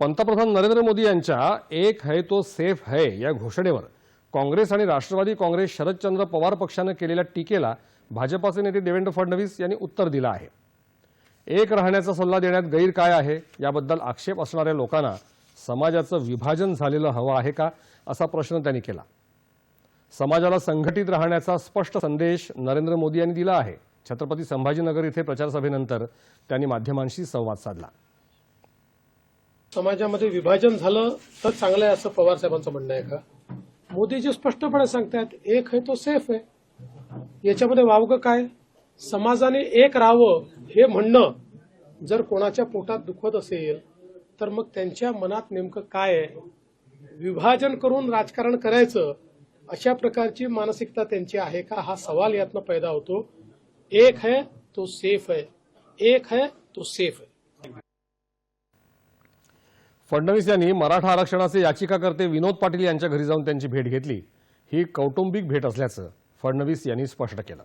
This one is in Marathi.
पंतप्रधान नरेंद्र मोदी यांच्या एक है तो सेफ है या घोषणेवर काँग्रेस आणि राष्ट्रवादी काँग्रेस शरदचंद्र पवार पक्षानं केलेल्या टीकेला भाजपाचे नेते देवेंद्र फडणवीस यांनी उत्तर दिलं आहे. एक राहण्याचा सल्ला देण्यात गैर काय आहे याबद्दल आक्षेप असणाऱ्या लोकांना समाजाचं विभाजन झालेलं हवं आहे का असा प्रश्न त्यांनी केला. समाजाला संघटित राहण्याचा स्पष्ट संदेश नरेंद्र मोदी यांनी दिला आहे. छत्रपती संभाजीनगर इथे प्रचारसभेनंतर त्यांनी माध्यमांशी संवाद साधला. समाजामध्ये विभाजन झालं तर चांगलं आहे असं पवार साहेबांचं म्हणणं आहे का? मोदीजी स्पष्टपणे सांगतात एक आहे तो सेफ आहे. याच्यामध्ये वावगं काय? समाजाने एक राहावं हे म्हणणं जर कोणाच्या पोटात दुखत असेल तर मग त्यांच्या मनात नेमकं काय आहे? विभाजन करून राजकारण करायचं अशा प्रकारची मानसिकता त्यांची आहे का? हा सवाल यातनं पैदा होतो. एक है तो सेफ है एक है तो सेफ है फडणवीस यांनी मराठा आरक्षणाचे याचिकाकर्ते विनोद पाटील यांच्या घरी जाऊन त्यांची भेट घेतली. ही कौटुंबिक भेट असल्याचं फडणवीस यांनी स्पष्ट केलं.